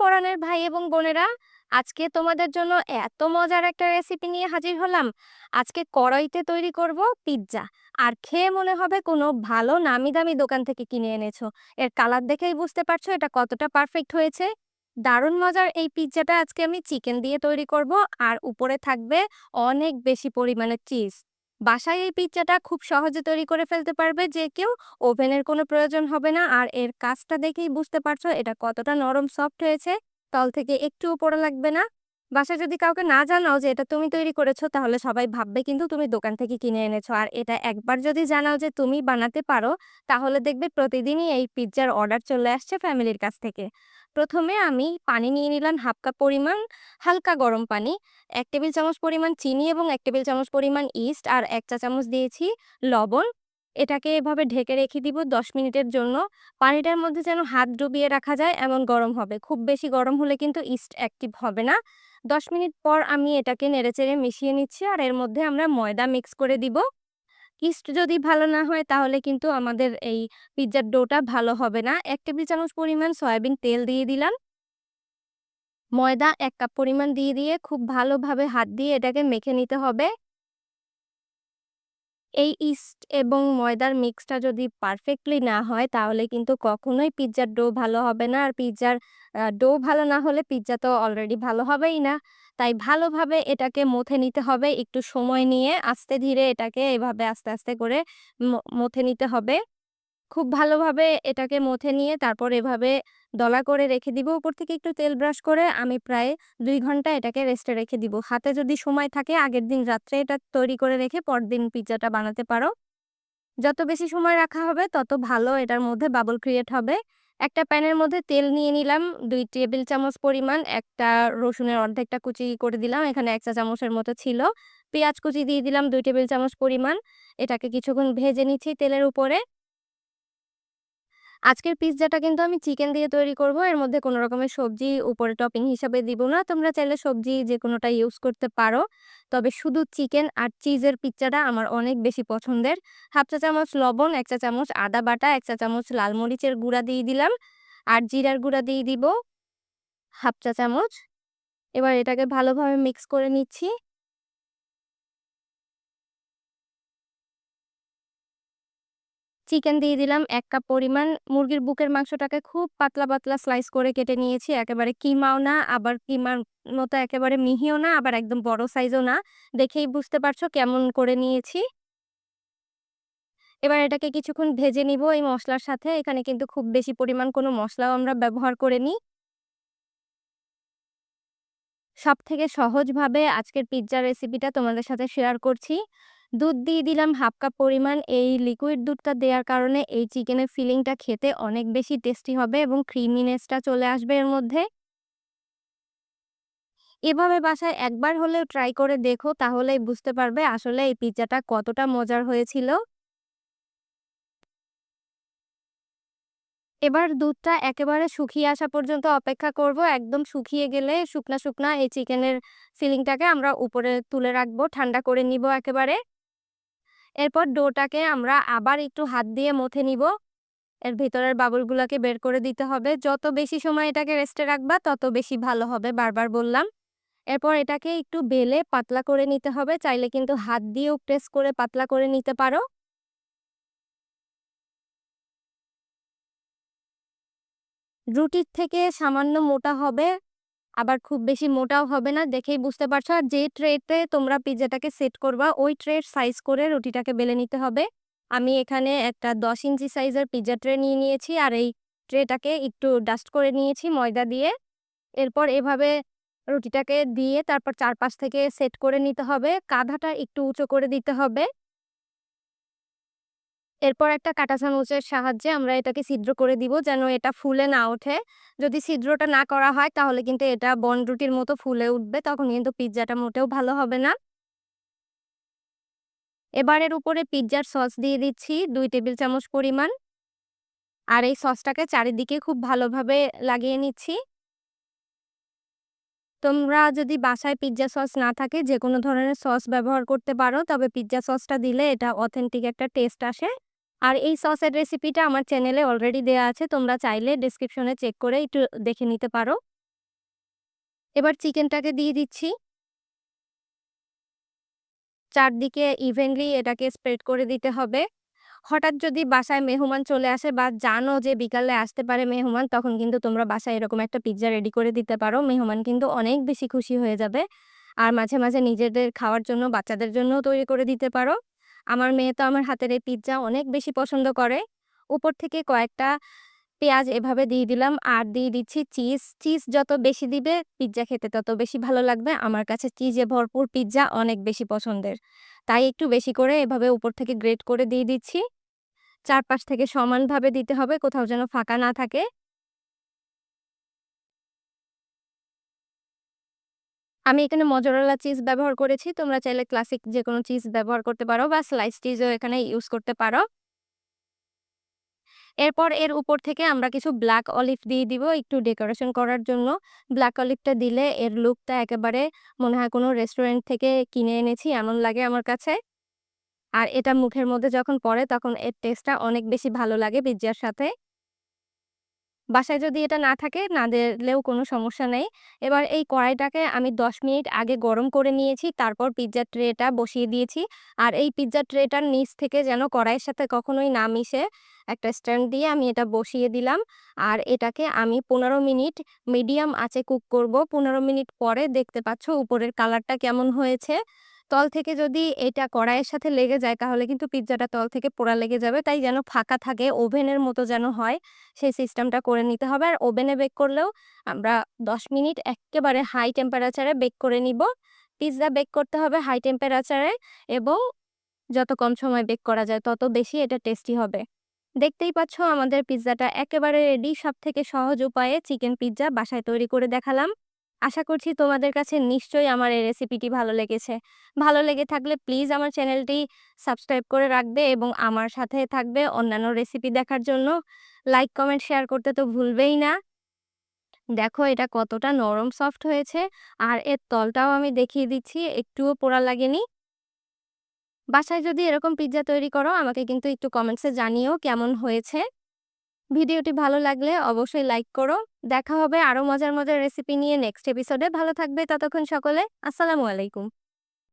পরাণের ভাই এবং বোনেরা, আজকে তোমাদের জন্য এত মজার একটা রেসিপি নিয়ে হাজির হলাম। আজকে কড়াইতে তৈরি করব পিৎজা আর খেয়ে মনে হবে কোনো ভালো নামি দামি দোকান থেকে কিনে এনেছো। এর কালার দেখেই বুঝতে পারছ এটা কতটা পারফেক্ট হয়েছে। দারুণ মজার এই পিৎজাটা আজকে আমি চিকেন দিয়ে তৈরি করব। আর উপরে থাকবে অনেক বেশি পরিমাণে চিজ বাসায় এই পিৎজাটা খুব সহজে তৈরি করে ফেলতে পারবে যে কেউ, ওভেনের কোনো প্রয়োজন হবে না। আর এর কাজটা দেখেই বুঝতে পারছ, এটা কতটা নরম, সফট হয়েছে। তল থেকে একটুও পোড়া লাগবে না। বাসায় যদি কাউকে না জানাও যে, এটা তুমি তৈরি করেছ, তাহলে সবাই ভাববে কিন্তু তুমি দোকান থেকে কিনে এনেছো। আর এটা একবার যদি জানাও যে, তুমি বানাতে পারো, তাহলে দেখবে প্রতিদিনই এই পিৎজার অর্ডার চলে আসছে ফ্যামিলির কাছ থেকে। প্রথমে আমি পানি নিয়ে নিলাম হাফ কাপ পরিমাণ হালকা গরম পানি, এক টেবিল চামচ পরিমাণ চিনি এবং এক টেবিল চামচ পরিমাণ ইস্ট আর এক চা চামচ দিয়েছি লবণ। এটাকে এভাবে ঢেকে রেখে দিব দশ মিনিটের জন্য। পানিটার মধ্যে যেন হাত ডুবিয়ে রাখা যায় এমন গরম হবে। খুব বেশি গরম হলে কিন্তু ইস্ট অ্যাক্টিভ হবে না। দশ মিনিট পর আমি এটাকে নেড়েচেড়ে মিশিয়ে নিচ্ছি আর এর মধ্যে আমরা ময়দা মিক্স করে দিব। ইস্ট যদি ভালো না হয় তাহলে কিন্তু আমাদের এই পিৎজার ডোটা ভালো হবে না। এক টেবিল চামচ পরিমাণ সয়াবিন তেল দিয়ে দিলাম। ময়দা এক কাপ পরিমাণ দিয়ে দিয়ে খুব ভালোভাবে হাত দিয়ে এটাকে মেখে নিতে হবে। এই ইস্ট এবং ময়দার মিক্সটা যদি পারফেক্টলি না হয়, তাহলে কিন্তু কখনোই পিৎজার ডো ভালো হবে না। আর পিৎজার ডো ভালো না হলে পিৎজা তো অলরেডি ভালো হবেই না। তাই ভালোভাবে এটাকে মথে নিতে হবে একটু সময় নিয়ে। আস্তে ধীরে এটাকে এভাবে আস্তে আস্তে করে মথে নিতে হবে। খুব ভালোভাবে এটাকে মথে নিয়ে তারপর এভাবে দলা করে রেখে দিব। উপর থেকে একটু তেল ব্রাশ করে আমি প্রায় দুই ঘণ্টা এটাকে রেস্টে রেখে দিব। হাতে যদি সময় থাকে আগের দিন রাত্রে এটা তৈরি করে রেখে পরদিন পিৎজাটা বানাতে পারো। যত বেশি সময় রাখা হবে তত ভালো এটার মধ্যে বাবল ক্রিয়েট হবে। একটা প্যানের মধ্যে তেল নিয়ে নিলাম, দুই টেবিল চামচ পরিমাণ, একটা রসুনের অর্ধেকটা কুচি করে দিলাম, এখানে এক চা চামচের মতো ছিল। পেঁয়াজ কুচি দিয়ে দিলাম দুই টেবিল চামচ পরিমাণ, এটাকে কিছুক্ষণ ভেজে নিচ্ছি তেলের উপরে। আজকের পিৎজাটা কিন্তু আমি চিকেন দিয়ে তৈরি করব। এর মধ্যে কোনো রকমের সবজি, উপরে টপিং হিসাবে দিব না। তোমরা চাইলে সবজি যে কোনোটা ইউজ করতে পারো। তবে শুধু চিকেন আর চিজের পিৎজাটা আমার অনেক বেশি পছন্দের। হাফ চা চামচ লবণ, এক চা চামচ আদা বাটা, এক চা চামচ লাল মরিচের গুঁড়া দিয়ে দিলাম। আর জিরার গুঁড়া দিয়ে দিব হাফ চা চামচ। এবার এটাকে ভালোভাবে মিক্স করে নিচ্ছি। চিকেন দিয়ে দিলাম এক কাপ পরিমাণ। মুরগির বুকের মাংসটাকে খুব পাতলা পাতলা স্লাইস করে কেটে নিয়েছি। একেবারে কিমাও না, আবার কিমার মতো একেবারে মিহিও না, আবার একদম বড় সাইজও না। দেখেই বুঝতে পারছ কেমন করে নিয়েছি। এবার এটাকে কিছুক্ষণ ভেজে নিব এই মশলার সাথে। এখানে কিন্তু খুব বেশি পরিমাণ কোনো মশলাও আমরা ব্যবহার করে নিই সব থেকে সহজভাবে আজকের পিৎজা রেসিপিটা তোমাদের সাথে শেয়ার করছি। দুধ দিয়ে দিলাম হাফ কাপ পরিমাণ এই লিকুইড দুধটা দেওয়ার কারণে এই চিকেনের ফিলিংটা খেতে অনেক বেশি টেস্টি হবে এবং ক্রিমিনেসটা চলে আসবে এর মধ্যে। এভাবে বাসায় একবার হলেও ট্রাই করে দেখো, তাহলেই বুঝতে পারবে আসলে এই পিৎজাটা কতটা মজার হয়েছিল। এবার দুধটা একেবারে শুকিয়ে আসা পর্যন্ত অপেক্ষা করব, একদম শুকিয়ে গেলে শুকনা শুকনা এই চিকেনের ফিলিংটাকে আমরা উপরে তুলে রাখব, ঠান্ডা করে নিব একেবারে। এরপর ডোটাকে আমরা আবার একটু হাত দিয়ে মথে নিব। এর ভিতরের বাবুলগুলোকে বের করে দিতে হবে। যত বেশি সময় এটাকে রেস্টে রাখবা, তত বেশি ভালো হবে, বারবার বললাম। এরপর এটাকে একটু বেলে পাতলা করে নিতে হবে। চাইলে কিন্তু হাত দিয়েও প্রেস করে পাতলা করে নিতে পারো। রুটির থেকে সামান্য মোটা হবে। আবার খুব বেশি মোটাও হবে না, দেখেই বুঝতে পারছ। আর যে ট্রেতে তোমরা পিৎজাটাকে সেট করবা, ওই ট্রের সাইজ করে রুটিটাকে বেলে নিতে হবে। আমি এখানে একটা দশ ইঞ্চি সাইজের পিৎজা ট্রে নিয়ে নিয়েছি, আর এই ট্রেটাকে একটু ডাস্ট করে নিয়েছি ময়দা দিয়ে। এরপর এভাবে রুটিটাকে দিয়ে তারপর চারপাশ থেকে সেট করে নিতে হবে। কাঁধাটা একটু উঁচু করে দিতে হবে। এরপর একটা কাঁটা চামচের সাহায্যে আমরা এটাকে ছিদ্র করে দিব যেন এটা ফুলে না ওঠে। যদি ছিদ্রটা না করা হয় তাহলে কিন্তু এটা বন রুটির মতো ফুলে উঠবে, তখন কিন্তু পিৎজাটা মোটেও ভালো হবে না। এবারের উপরে পিৎজার সস দিয়ে দিচ্ছি দুই টেবিল চামচ পরিমাণ। আর এই সসটাকে চারিদিকে খুব ভালোভাবে লাগিয়ে নিচ্ছি। তোমরা যদি বাসায় পিৎজা সস না থাকে যে কোনো ধরনের সস ব্যবহার করতে পারো, তবে পিৎজা সসটা দিলে এটা অথেন্টিক একটা টেস্ট আসে। আর এই সসের রেসিপিটা আমার চ্যানেলে অলরেডি দেওয়া আছে, তোমরা চাইলে ডিসক্রিপশনে চেক করে একটু দেখে নিতে পারো। এবার চিকেনটাকে দিয়ে দিচ্ছি। চারদিকে ইভেনলি এটাকে স্প্রেড করে দিতে হবে। হঠাৎ যদি বাসায় মেহমান চলে আসে বা জানো যে বিকালে আসতে পারে মেহমান, তখন কিন্তু তোমরা বাসায় এরকম একটা পিৎজা রেডি করে দিতে পারো। মেহমান কিন্তু অনেক বেশি খুশি হয়ে যাবে। আর মাঝে মাঝে নিজেদের খাওয়ার জন্য, বাচ্চাদের জন্যও তৈরি করে দিতে পারো। আমার মেয়ে তো আমার হাতের এই পিৎজা অনেক বেশি পছন্দ করে। উপর থেকে কয়েকটা পেঁয়াজ এভাবে দিয়ে দিলাম আর দিয়ে দিচ্ছি চিজ। চিজ যত বেশি দিবে পিৎজা খেতে তত বেশি ভালো লাগবে। আমার কাছে চিজে ভরপুর পিৎজা অনেক বেশি পছন্দের। তাই একটু বেশি করে এভাবে উপর থেকে গ্রেট করে দিয়ে দিচ্ছি। চারপাশ থেকে সমানভাবে দিতে হবে, কোথাও যেন ফাঁকা না থাকে। আমি এখানে মজরেলা চিজ ব্যবহার করেছি। তোমরা চাইলে ক্লাসিক যে কোনো চিজ ব্যবহার করতে পারো বা স্লাইস চিজও এখানে ইউজ করতে পারো। এরপর এর উপর থেকে আমরা কিছু ব্ল্যাক অলিভ দিয়ে দিব একটু ডেকোরেশন করার জন্য। ব্ল্যাক অলিভটা দিলে এর লুকটা একেবারে মনে হয় কোনো রেস্টুরেন্ট থেকে কিনে এনেছি, এমন লাগে আমার কাছে। আর এটা মুখের মধ্যে যখন পড়ে তখন এর টেস্টটা অনেক বেশি ভালো লাগে পিৎজার সাথে। বাসায় যদি এটা না থাকে, না দিলেও কোনো সমস্যা নেই। এবার এই কড়াইটাকে আমি ১০ মিনিট আগে গরম করে নিয়েছি, তারপর পিৎজার ট্রেটা বসিয়ে দিয়েছি। আর এই পিৎজার ট্রেটার নিচ থেকে যেন কড়াইয়ের সাথে কখনোই না মিশে একটা স্ট্যান্ড দিয়ে আমি এটা বসিয়ে দিলাম। আর এটাকে আমি পনেরো মিনিট মিডিয়াম আঁচে কুক করব। পনেরো মিনিট পরে দেখতে পাচ্ছ উপরের কালারটা কেমন হয়েছে। তল থেকে যদি এটা কড়াইয়ের সাথে লেগে যায়, তাহলে কিন্তু পিৎজাটা তল থেকে পোড়া লেগে যাবে। তাই যেন ফাঁকা থাকে, ওভেনের মতো যেন হয়, সেই সিস্টেমটা করে নিতে হবে। আর ওভেনে বেক করলেও আমরা ১০ মিনিট একেবারে হাই টেম্পারেচারে বেক করে নিব। পিৎজা বেক করতে হবে হাই টেম্পারেচারে এবং যত কম সময় বেক করা যায়, তত বেশি এটা টেস্টি হবে। দেখতেই পাচ্ছ, আমাদের পিৎজাটা একেবারে রেডি। সব থেকে সহজ উপায়ে চিকেন পিৎজা বাসায় তৈরি করে দেখালাম। আশা করছি তোমাদের কাছে নিশ্চয়ই আমার এই রেসিপিটি ভালো লেগেছে। ভালো লেগে থাকলে প্লিজ আমার চ্যানেলটি সাবস্ক্রাইব করে রাখবে এবং আমার সাথে থাকবে অন্যান্য রেসিপি দেখার জন্য। লাইক কমেন্ট শেয়ার করতে তো ভুলবেই না। দেখো এটা কতটা নরম সফট হয়েছে আর এর তলটাও আমি দেখিয়ে দিচ্ছি, একটুও পোড়া লাগেনি। বাসায় যদি এরকম পিৎজা তৈরি করো আমাকে কিন্তু একটু কমেন্টসে জানিও কেমন হয়েছে। ভিডিওটি ভালো লাগলে অবশ্যই লাইক করো। দেখা হবে আরও মজার মজার রেসিপি নিয়ে নেক্সট এপিসোডে ভালো থাকবে ততক্ষণ সকলে। আসসালামু আলাইকুম।